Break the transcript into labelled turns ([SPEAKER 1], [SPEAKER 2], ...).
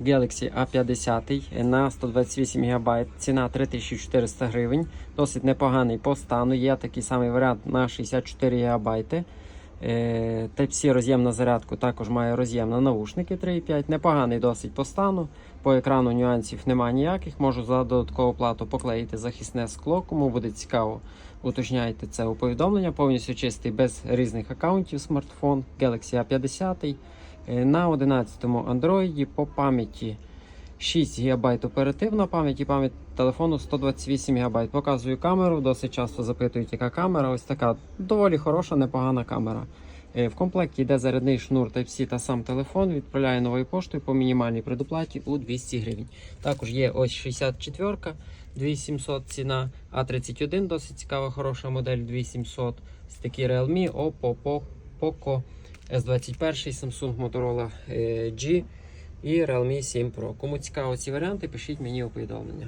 [SPEAKER 1] Galaxy A50 на 128 ГБ, ціна 3400 гривень. Досить непоганий по стану. Є такий самий варіант на 64 ГБ. Е, Type-C роз'єм на зарядку також має роз'єм на наушники 3.5. Непоганий досить по стану. По екрану нюансів немає ніяких. Можу за додаткову плату поклеїти захисне скло. Кому буде цікаво, уточняйте це у повідомлення. Повністю чистий без різних аккаунтів смартфон Galaxy A50. Е, На 11-му Android по пам'яті 6 ГБ оперативна пам'ять і пам'ять телефону 128 ГБ. Показую камеру, досить часто запитують, яка камера. Ось така доволі хороша, непогана камера. Е, В комплекті йде зарядний шнур Type-C та сам телефон. Відправляє новою поштою по мінімальній предоплаті у 200 гривень. Також є ось 64 2700 ціна, А31 досить цікава, хороша модель 2700. Ось такі Realme, Oppo, Po- Poco, S21, Samsung Motorola е, G і Realme 7 Pro. Кому цікаво ці варіанти, пишіть мені у повідомлення.